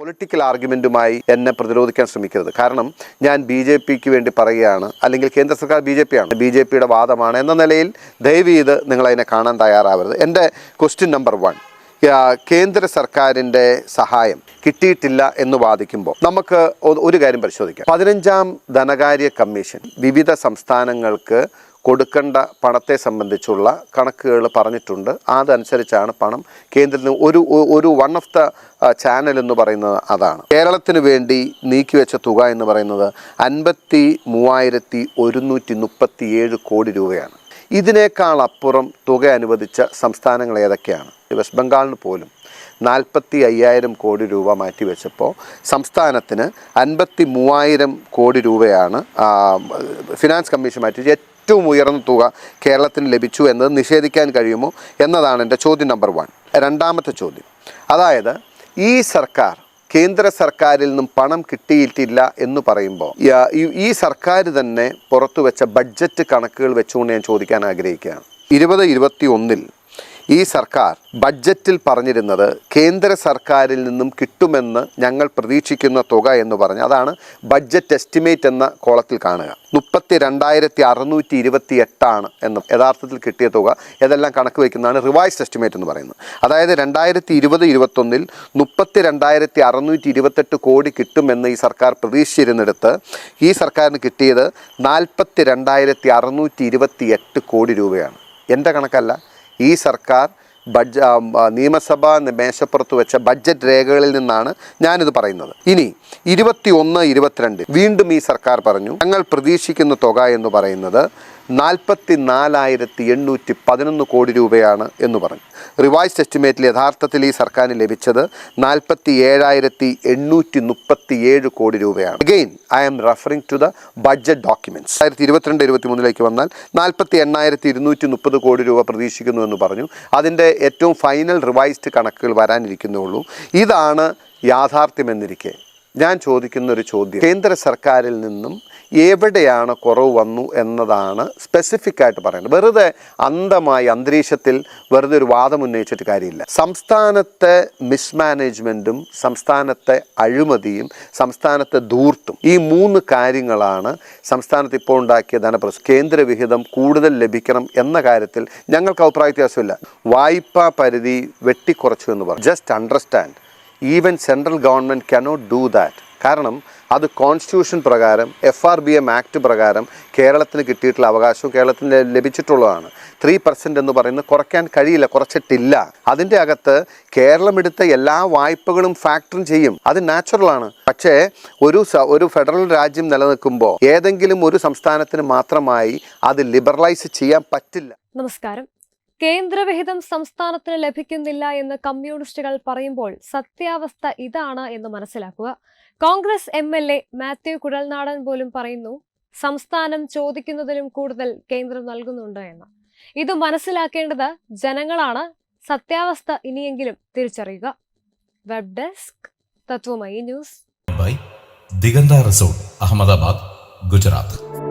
Political ആർഗ്യുമെന്റുമായി എന്നെ പ്രതിരോധിക്കാൻ ശ്രമിക്കരുത്. കാരണം ഞാൻ ബി ജെ പിക്ക് വേണ്ടി പറയുകയാണ് അല്ലെങ്കിൽ കേന്ദ്ര സർക്കാർ ബി ജെ പി ആണ്. ബി ജെ പിയുടെ വാദമാണ് എന്ന നിലയിൽ ദയവ് ചെയ്ത് നിങ്ങളതിനെ കാണാൻ തയ്യാറാവരുത്. എന്റെ ക്വസ്റ്റ്യൻ നമ്പർ വൺ കേന്ദ്ര സർക്കാരിന്റെ സഹായം കിട്ടിയിട്ടില്ല എന്ന് വാദിക്കുമ്പോൾ നമുക്ക് ഒരു കാര്യം പരിശോധിക്കാം. പതിനഞ്ചാം ധനകാര്യ കമ്മീഷൻ വിവിധ സംസ്ഥാനങ്ങൾക്ക് കൊടുക്കേണ്ട പണത്തെ സംബന്ധിച്ചുള്ള കണക്കുകൾ പറഞ്ഞിട്ടുണ്ട് അതനുസരിച്ചാണ് പണം കേന്ദ്രത്തിൽ നിന്ന് ഒരു ഒരു വൺ ഓഫ് ദ ചാനൽ എന്ന് പറയുന്നത് അതാണ് കേരളത്തിന് വേണ്ടി നീക്കിവെച്ച തുക എന്ന് പറയുന്നത് അൻപത്തി മൂവായിരത്തി ഒരുന്നൂറ്റി മുപ്പത്തി ഏഴ് കോടി രൂപയാണ് ഇതിനേക്കാൾ അപ്പുറം തുക അനുവദിച്ച സംസ്ഥാനങ്ങൾ ഏതൊക്കെയാണ് വെസ്റ്റ് ബംഗാളിന് പോലും നാൽപ്പത്തി അയ്യായിരം കോടി രൂപ മാറ്റിവെച്ചപ്പോൾ സംസ്ഥാനത്തിന് അൻപത്തി മൂവായിരം കോടി രൂപയാണ് ഫിനാൻസ് കമ്മീഷൻ മാറ്റി ഏറ്റവും ഉയർന്ന തുക കേരളത്തിന് ലഭിച്ചു എന്നത് നിഷേധിക്കാൻ കഴിയുമോ എന്നതാണ് എന്റെ ചോദ്യം നമ്പർ വൺ. രണ്ടാമത്തെ ചോദ്യം. അതായത് ഈ സർക്കാർ കേന്ദ്ര സർക്കാരിൽ നിന്നും പണം കിട്ടിയിട്ടില്ല എന്ന് പറയുമ്പോൾ ഈ- സർക്കാർ തന്നെ പുറത്തു വെച്ച ബഡ്ജറ്റ് കണക്കുകൾ വെച്ചുകൊണ്ട് ഞാൻ ചോദിക്കാൻ ആഗ്രഹിക്കുകയാണ്. ഇരുപത് ഇരുപത്തി ഒന്നിൽ ഈ സർക്കാർ ബഡ്ജറ്റിൽ പറഞ്ഞിരുന്നത് കേന്ദ്ര സർക്കാരിൽ നിന്നും കിട്ടുമെന്ന് ഞങ്ങൾ പ്രതീക്ഷിക്കുന്ന തുക എന്ന് പറഞ്ഞ് അതാണ് ബഡ്ജറ്റ് എസ്റ്റിമേറ്റ് എന്ന കോളത്തിൽ കാണുക. മുപ്പത്തി രണ്ടായിരത്തി അറുന്നൂറ്റി ഇരുപത്തി എട്ടാണ് എന്ന് യഥാർത്ഥത്തിൽ കിട്ടിയ തുക. ഇതെല്ലാം കണക്ക് വയ്ക്കുന്നതാണ് റിവൈസ്ഡ് എസ്റ്റിമേറ്റ് എന്ന് പറയുന്നത്. അതായത് രണ്ടായിരത്തി ഇരുപത് ഇരുപത്തൊന്നിൽ മുപ്പത്തി രണ്ടായിരത്തി അറുന്നൂറ്റി ഇരുപത്തെട്ട് കോടി കിട്ടുമെന്ന് ഈ സർക്കാർ പ്രതീക്ഷിച്ചിരുന്നിടത്ത് ഈ സർക്കാരിന് കിട്ടിയത് നാൽപ്പത്തി രണ്ടായിരത്തി അറുന്നൂറ്റി ഇരുപത്തി എട്ട് കോടി രൂപയാണ്. എന്റെ കണക്കല്ല. ഈ സർക്കാർ ബഡ്ജ നിയമസഭാ മേശപ്പുറത്ത് വെച്ച ബഡ്ജറ്റ് രേഖകളിൽ നിന്നാണ് ഞാനിത് പറയുന്നത്. ഇനി ഇരുപത്തി ഒന്ന് ഇരുപത്തിരണ്ട് വീണ്ടും ഈ സർക്കാർ പറഞ്ഞു ഞങ്ങൾ പ്രതീക്ഷിക്കുന്ന തുക എന്ന് പറയുന്നത് നാൽപ്പത്തി നാലായിരത്തി എണ്ണൂറ്റി പതിനൊന്ന് കോടി രൂപയാണ് എന്ന് പറഞ്ഞു. റിവൈസ്ഡ് എസ്റ്റിമേറ്റിൽ യഥാർത്ഥത്തിൽ ഈ സർക്കാരിന് ലഭിച്ചത് നാൽപ്പത്തി ഏഴായിരത്തി എണ്ണൂറ്റി മുപ്പത്തി ഏഴ് കോടി രൂപയാണ്. Again I am referring to the budget documents ആയിരത്തി ഇരുപത്തിരണ്ട് ഇരുപത്തി മൂന്നിലേക്ക് വന്നാൽ നാൽപ്പത്തി എണ്ണായിരത്തി ഇരുന്നൂറ്റി മുപ്പത് കോടി രൂപ പ്രതീക്ഷിക്കുന്നു എന്ന് പറഞ്ഞു. അതിന്റെ ഏറ്റവും ഫൈനൽ റിവൈസ്ഡ് കണക്കുകൾ വരാനിരിക്കുന്നേ ഉള്ളൂ. ഇതാണ് യാഥാർത്ഥ്യമെന്നിരിക്കെ. ഞാൻ ചോദിക്കുന്ന ഒരു ചോദ്യം. കേന്ദ്ര സർക്കാരിൽ നിന്നും എവിടെയാണ് കുറവ് വന്നു എന്നതാണ് സ്പെസിഫിക് ആയിട്ട് പറയുന്നത് വെറുതെ അന്ധമായി അന്തരീക്ഷത്തിൽ വെറുതെ ഒരു വാദം ഉന്നയിച്ചിട്ട് കാര്യമില്ല. സംസ്ഥാനത്തെ മിസ്മാനേജ്മെന്റും സംസ്ഥാനത്തെ അഴിമതിയും സംസ്ഥാനത്തെ ധൂർത്തും ഈ മൂന്ന് കാര്യങ്ങളാണ് സംസ്ഥാനത്ത് ഇപ്പോൾ ഉണ്ടാക്കിയ ധനപ്രസ് കേന്ദ്രവിഹിതം കൂടുതൽ ലഭിക്കണം എന്ന കാര്യത്തിൽ ഞങ്ങൾക്ക് അഭിപ്രായ വ്യത്യാസമില്ല. വായ്പാ പരിധി വെട്ടിക്കുറച്ചു എന്ന് പറഞ്ഞു. Just understand even central government cannot do that കാരണം അത് കോൺസ്റ്റിറ്റ്യൂഷൻ പ്രകാരം F R B M act പ്രകാരം കേരളത്തിന് കിട്ടിയിട്ടുള്ള അവകാശവും കേരളത്തിന് ലഭിച്ചിട്ടുള്ളതാണ്. ത്രീ പെർസെന്റ് എന്ന് പറയുന്നത് കുറയ്ക്കാൻ കഴിയില്ല കുറച്ചിട്ടില്ല. അതിന്റെ അകത്ത് കേരളം എടുത്ത എല്ലാ വായ്പകളും ഫാക്ടറും ചെയ്യും. അത് നാച്ചുറലാണ് പക്ഷേ ഒരു ഒരു ഫെഡറൽ രാജ്യം നിലനിൽക്കുമ്പോൾ ഏതെങ്കിലും ഒരു സംസ്ഥാനത്തിന് മാത്രമായി അത് ലിബറലൈസ് ചെയ്യാൻ പറ്റില്ല. നമസ്കാരം. കേന്ദ്രവിഹിതം സംസ്ഥാനത്തിന് ലഭിക്കുന്നില്ല എന്ന് കമ്മ്യൂണിസ്റ്റുകൾ പറയുമ്പോൾ സത്യാവസ്ഥ ഇതാണ് എന്ന് മനസ്സിലാക്കുക. Congress M L A Mathew Kuzhalnadan പോലും പറയുന്നു സംസ്ഥാനം ചോദിക്കുന്നതിലും കൂടുതൽ കേന്ദ്രം നൽകുന്നുണ്ട് എന്ന്. ഇത് മനസ്സിലാക്കേണ്ടത് ജനങ്ങളാണ്. സത്യാവസ്ഥ ഇനിയെങ്കിലും തിരിച്ചറിയുക. Web desk Tattvamayi news. Diganta resort Ahmedabad Gujarat.